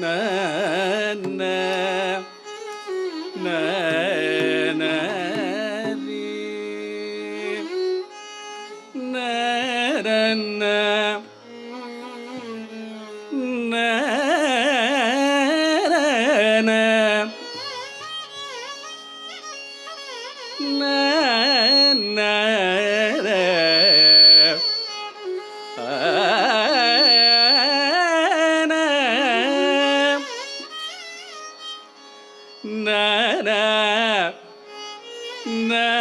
na na na na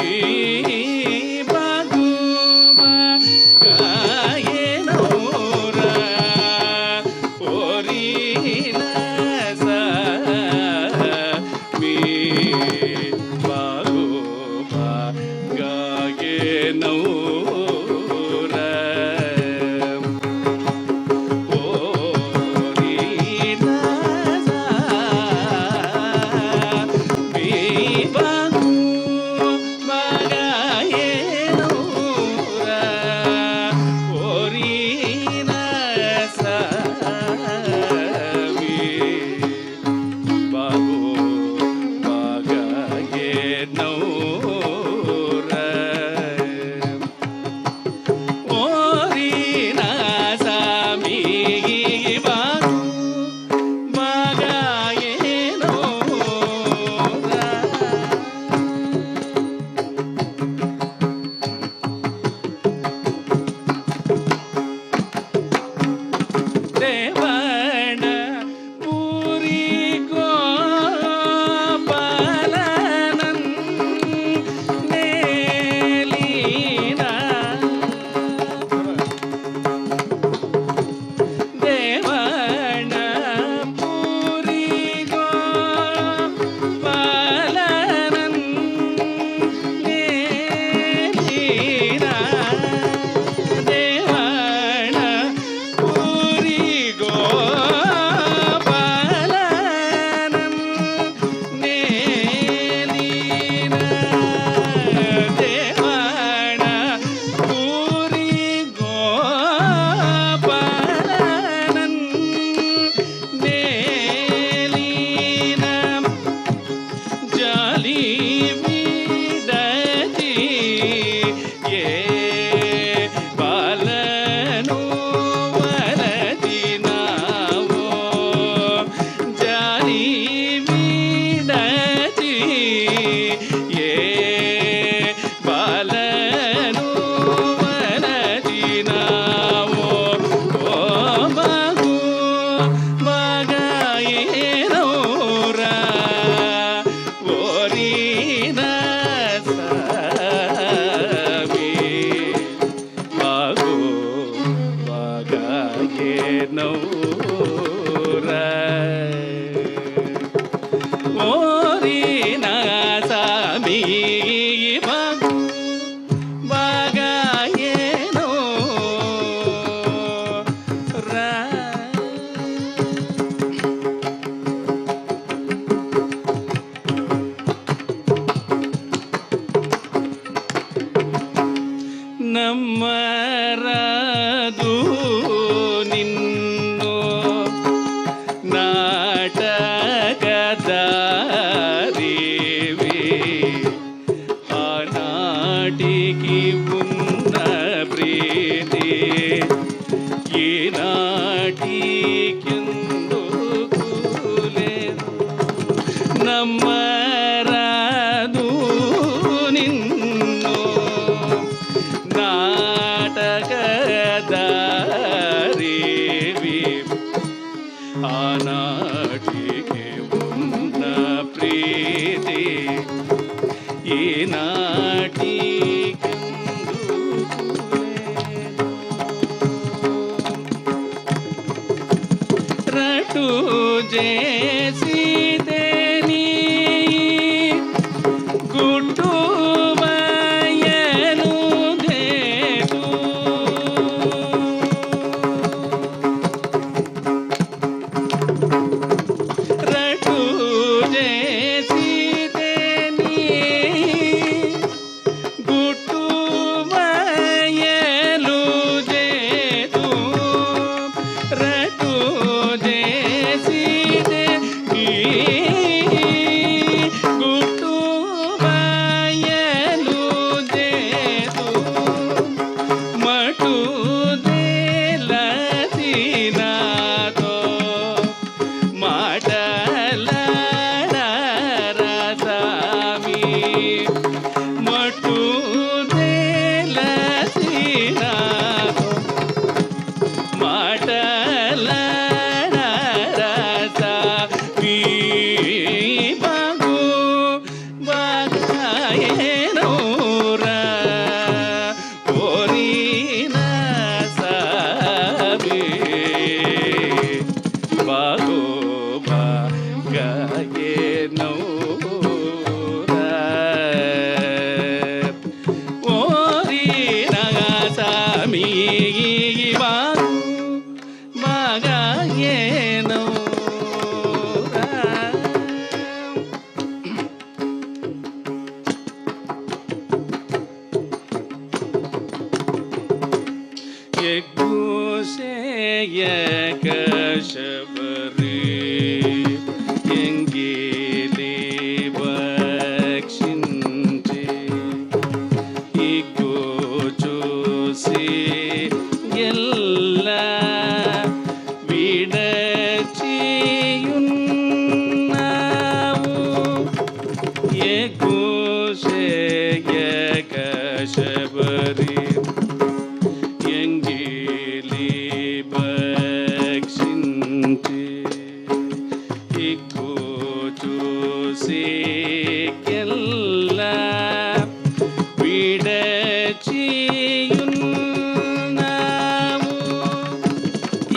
Yeah.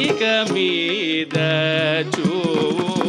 ఇక మీద చూడు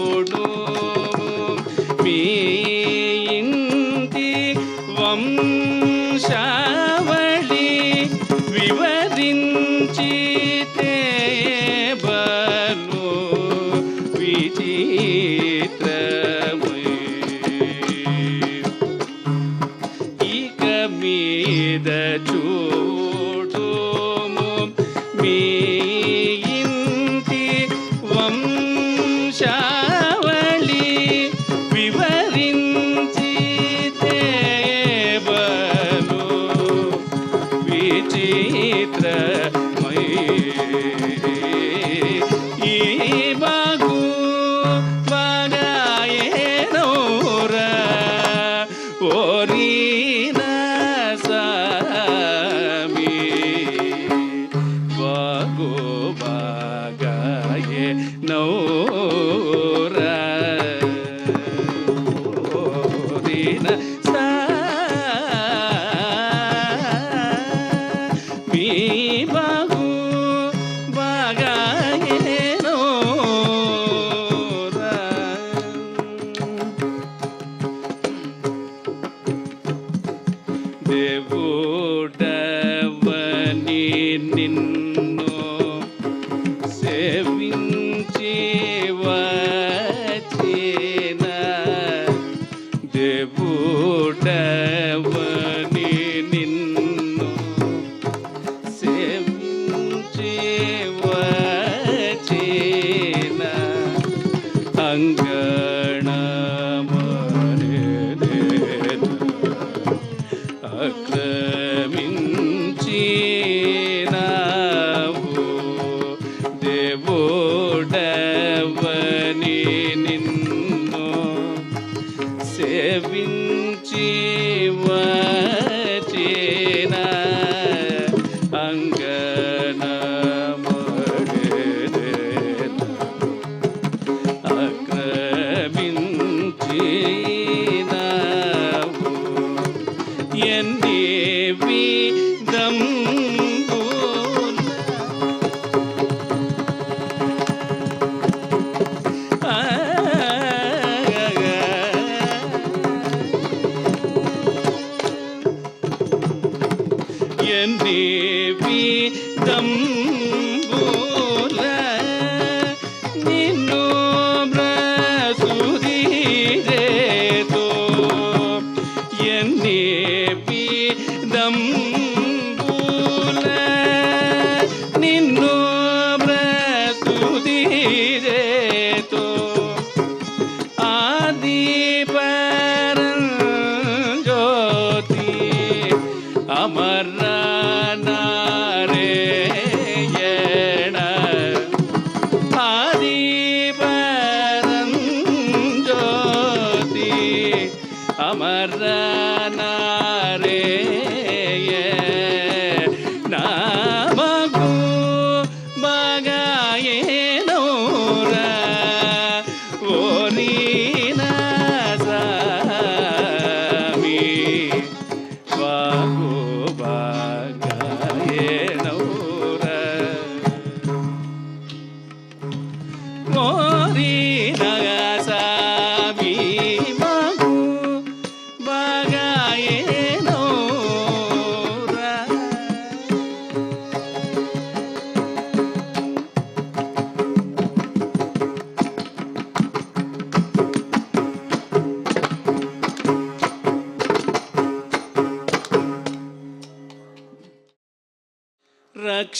நே பீதம்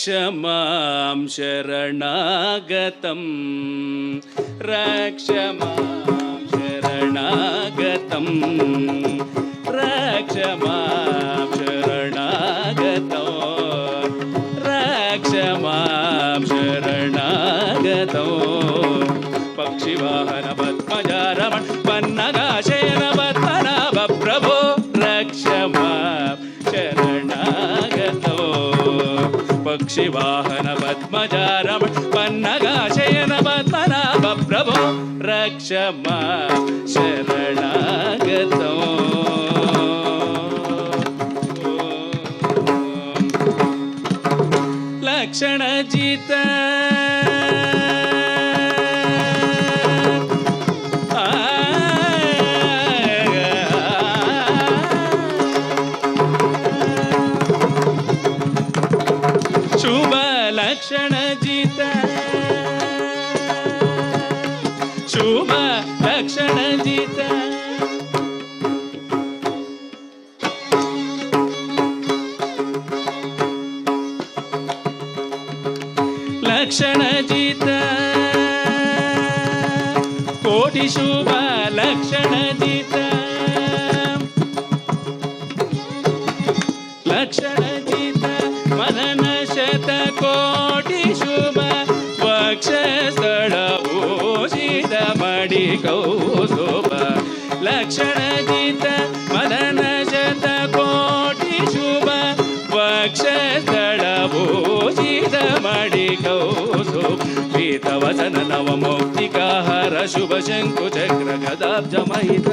രക്ഷമാം ശരണാഗതം. രക്ഷമാം शिवाहन पद्मजारम पन्नगाशयन पद्मनाभ प्रभो रक्ष मा शरणागतो। लक्षणजिता ಶುಭ ಲಕ್ಷಣ ಜಿತ. ಶುಭ ಲಕ್ಷಣ ಜಿತ. ಲಕ್ಷಣ ಜಿತ. ಕೋಟಿ ಶುಭ लक्षण जित मदन शत कोटि शुभ वक्षस्थळ भूषित मणिकौसु पीतवचन नवमौक्तिकाहर शुभ शङ्कुचक्र गदाब्जमहित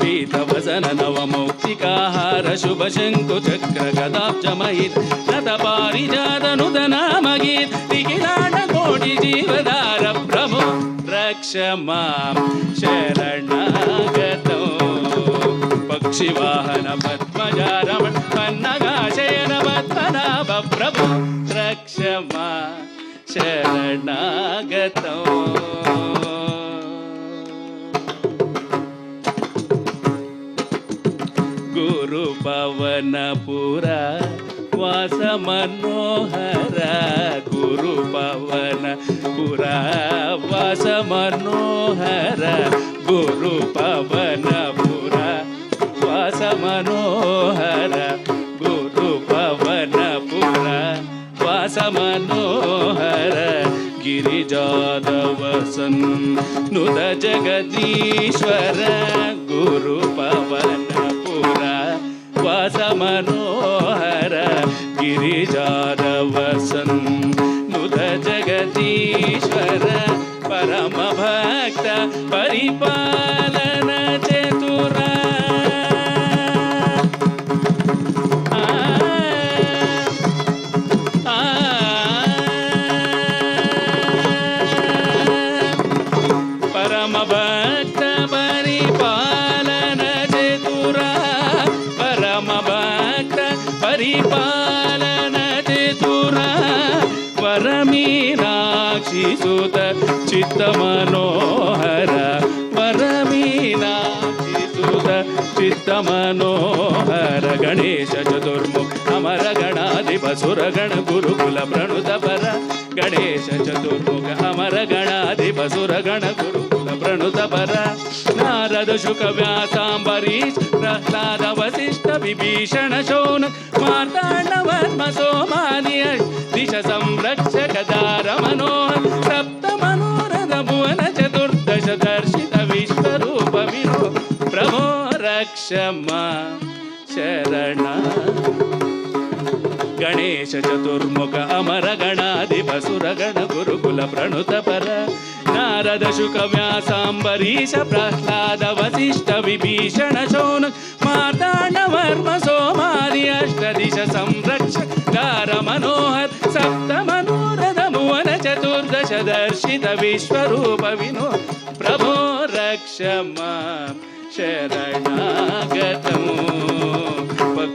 पीतवचन नवमौक्तिकाहार शुभ శంకు జీవధార ప్రభు రక్ష మాం శరణాగతం. పక్షివాహన పర गिरिजादवसन् नुद जगदीश्वर गुरुपवनपुरा वासमनोहर गिरिजादवसन् नुद जगदीश्वर परमभक्त परिपालन గణాధిప గురుకుల ప్రణుతపర గణేశ చతుర్ముఖ అమర గణాధిప సురగణ గురుకుల ప్రణుతపర నారద శుక వ్యాసాంబరీష్ ప్రహ్లాద వశిష్ఠ విభీషణ శోన మార్తాండవర్మ సోమాని దిశ సంరక్షక దార మనోహర సప్త మనోరథ భువన చతుర్దశ దర్శిత విశ్వరూప వినో ప్రభో రక్షమా శరణ. గణేశ చతుర్ముఖ అమర గణాధిప సురగణ గురుకుల ప్రణుత పర. నారద శుక వ్యాసాంబరీష ప్రహ్లాద వశిష్ఠ విభీషణ శోన. మాతాండవర్మ సోమాది అష్ట దిశ సంరక్ష. దార మనోహర్ సప్త మనోరథ భువన చతుర్దశ దర్శిత విశ్వరూప వినో ప్రభో రక్ష మా శరణాగతము.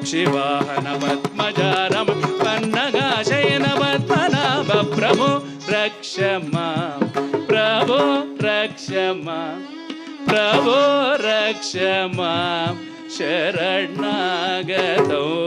పక్షివాహన పద్మజారమ పన్నగాశయన పద్మనాభ ప్రభో రక్షమా. ప్రభు రక్షమ. ప్రభు రక్షమా. శరణాగతో